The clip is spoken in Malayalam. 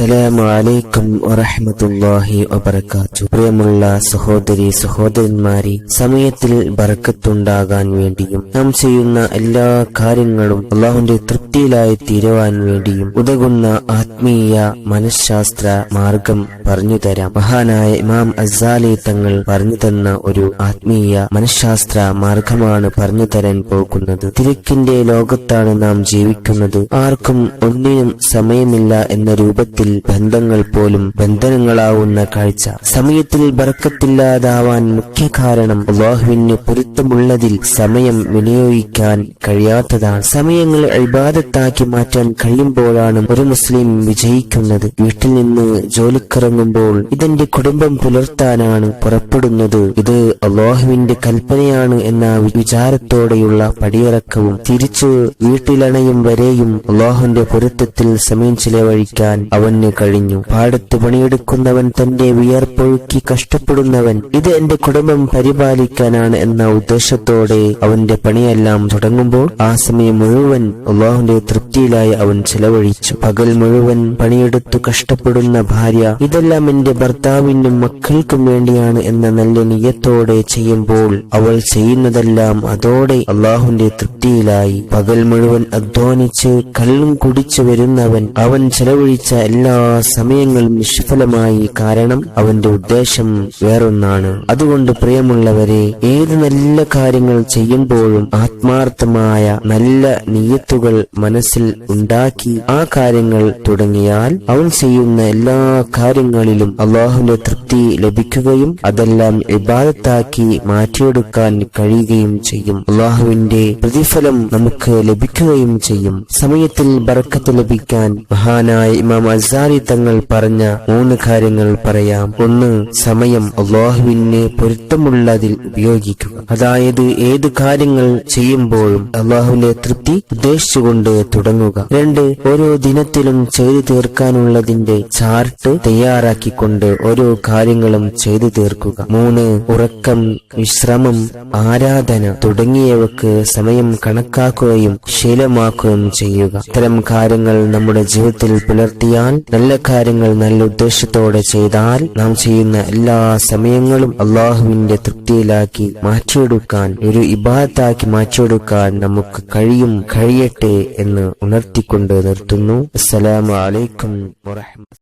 അസ്സലാമു അലൈക്കും വറഹ്മത്തുള്ളാഹി വബറകാത്തു. പ്രിയമുള്ള സഹോദരി സഹോദരന്മാരെ സമയത്തിൽ ബർക്കത്തുണ്ടാകാൻ വേണ്ടിയും നാം ചെയ്യുന്ന എല്ലാ കാര്യങ്ങളും അള്ളാഹുന്റെ തൃപ്തിയിലായി തീരുവാൻ വേണ്ടിയും ഉതകുന്ന ആത്മീയ മനഃശാസ്ത്ര മാർഗം പറഞ്ഞു തരാം. മഹാനായ ഇമാം അസാലി തങ്ങൾ പറഞ്ഞു തന്ന ഒരു ആത്മീയ മനഃശാസ്ത്ര മാർഗമാണ് പറഞ്ഞു തരാൻ പോകുന്നത്. തിരക്കിന്റെ ലോകത്താണ് നാം ജീവിക്കുന്നത്. ആർക്കും ഒന്നിനും സമയമില്ല എന്ന രൂപത്തിൽ ബന്ധങ്ങൾ പോലും ബന്ധനങ്ങളാവുന്ന കാഴ്ച. സമയത്തിൽ ബർക്കത്തില്ലാതാവാൻ മുഖ്യ കാരണം അള്ളാഹുവിന് പൊരുത്തമുള്ളതിൽ സമയം വിനിയോഗിക്കാൻ കഴിയാത്തതാണ്. സമയങ്ങൾ ഇബാദത്താക്കി മാറ്റാൻ കഴിയുമ്പോഴാണ് ഒരു മുസ്ലിം വിജയിക്കുന്നത്. വീട്ടിൽ നിന്ന് ജോലിക്കിറങ്ങുമ്പോൾ ഇതെന്റെ കുടുംബം പുലർത്താനാണ് പുറപ്പെടുന്നത്. ഇത് അള്ളാഹുവിന്റെ കൽപ്പനയാണ് എന്ന വിചാരത്തോടെയുള്ള പടിയിറക്കവും തിരിച്ചു വീട്ടിലണയും വരെയും അള്ളാഹുവിന്റെ പൊരുത്തത്തിൽ സമയം ചിലവഴിക്കാൻ അവന് കഴിഞ്ഞു. പാടത്ത് പണിയെടുക്കുന്നവൻ തന്റെ വിയർപ്പൊഴുക്കി കഷ്ടപ്പെടുന്നവൻ ഇത് എന്റെ കുടുംബം പരിപാലിക്കാനാണ് എന്ന ഉദ്ദേശത്തോടെ അവന്റെ പണിയെല്ലാം തുടങ്ങുമ്പോൾ ആ സമയം മുഴുവൻ അള്ളാഹുന്റെ തൃപ്തിയിലായി അവൻ ചെലവഴിച്ചു. പകൽ മുഴുവൻ പണിയെടുത്തു കഷ്ടപ്പെടുന്ന ഭാര്യ ഇതെല്ലാം എന്റെ ഭർത്താവിനും മക്കൾക്കും വേണ്ടിയാണ് എന്ന നല്ല നിയത്തോടെ ചെയ്യുമ്പോൾ അവൾ ചെയ്യുന്നതെല്ലാം അതോടെ അള്ളാഹുന്റെ തൃപ്തിയിലായി. പകൽ മുഴുവൻ അധ്വാനിച്ച് കള്ളും കുടിച്ചു വരുന്നവൻ അവൻ ചെലവഴിച്ച എല്ലാ സമയങ്ങളും നിഷ്ഫലമായി കാരണം അവന്റെ ഉദ്ദേശം വേറൊന്നാണ്. അതുകൊണ്ട് പ്രിയമുള്ളവരെ ഏത് നല്ല കാര്യങ്ങൾ ചെയ്യുമ്പോഴും ആത്മാർത്ഥമായ നല്ല നീയത്തുകൾ മനസ്സിൽ ഉണ്ടാക്കി ആ കാര്യങ്ങൾ തുടങ്ങിയാൽ അവൻ ചെയ്യുന്ന എല്ലാ കാര്യങ്ങളിലും അള്ളാഹുവിന്റെ തൃപ്തി ലഭിക്കുകയും അതെല്ലാം ഇബാദത്താക്കി മാറ്റിയെടുക്കാൻ കഴിയുകയും ചെയ്യും. അള്ളാഹുവിന്റെ പ്രതിഫലം നമുക്ക് ലഭിക്കുകയും ചെയ്യും. സമയത്തിൽ ബർക്കത്ത് ലഭിക്കാൻ മഹാനായ ഇമാം അസാരി തങ്ങൾ പറഞ്ഞ മൂന്ന് കാര്യങ്ങൾ പറയാം. ഒന്ന് സമയം അള്ളാഹുവിന് പൊരുത്തമുള്ളതിൽ ഉപയോഗിക്കുക. അതായത് ഏത് കാര്യങ്ങൾ ചെയ്യുമ്പോഴും അള്ളാഹുവിന്റെ തൃപ്തി ഉദ്ദേശിച്ചുകൊണ്ട് തുടങ്ങുക. രണ്ട് ഓരോ ദിനത്തിലും ചെയ്തു തീർക്കാനുള്ളതിന്റെ ചാർട്ട് തയ്യാറാക്കിക്കൊണ്ട് ഓരോ കാര്യങ്ങളും ചെയ്തു തീർക്കുക. മൂന്ന് ഉറക്കം വിശ്രമം ആരാധന തുടങ്ങിയവക്ക് സമയം കണക്കാക്കുകയും ശീലമാക്കുകയും ചെയ്യുക. ഇത്തരം കാര്യങ്ങൾ നമ്മുടെ ജീവിതത്തിൽ പുലർത്തിയാൽ നല്ല കാര്യങ്ങൾ നല്ല ഉദ്ദേശത്തോടെ ചെയ്താൽ നാം ചെയ്യുന്ന എല്ലാ സമയങ്ങളും അള്ളാഹുവിന്റെ തൃപ്തിയിലാക്കി മാറ്റിയെടുക്കാൻ ഒരു ഇബാദത്താക്കി മാറ്റിയെടുക്കാൻ നമുക്ക് കഴിയും കഴിയട്ടെ എന്ന് ഉണർത്തിക്കൊണ്ട് നിർത്തുന്നു. അസ്സലാമു അലൈക്കും വറഹ്മ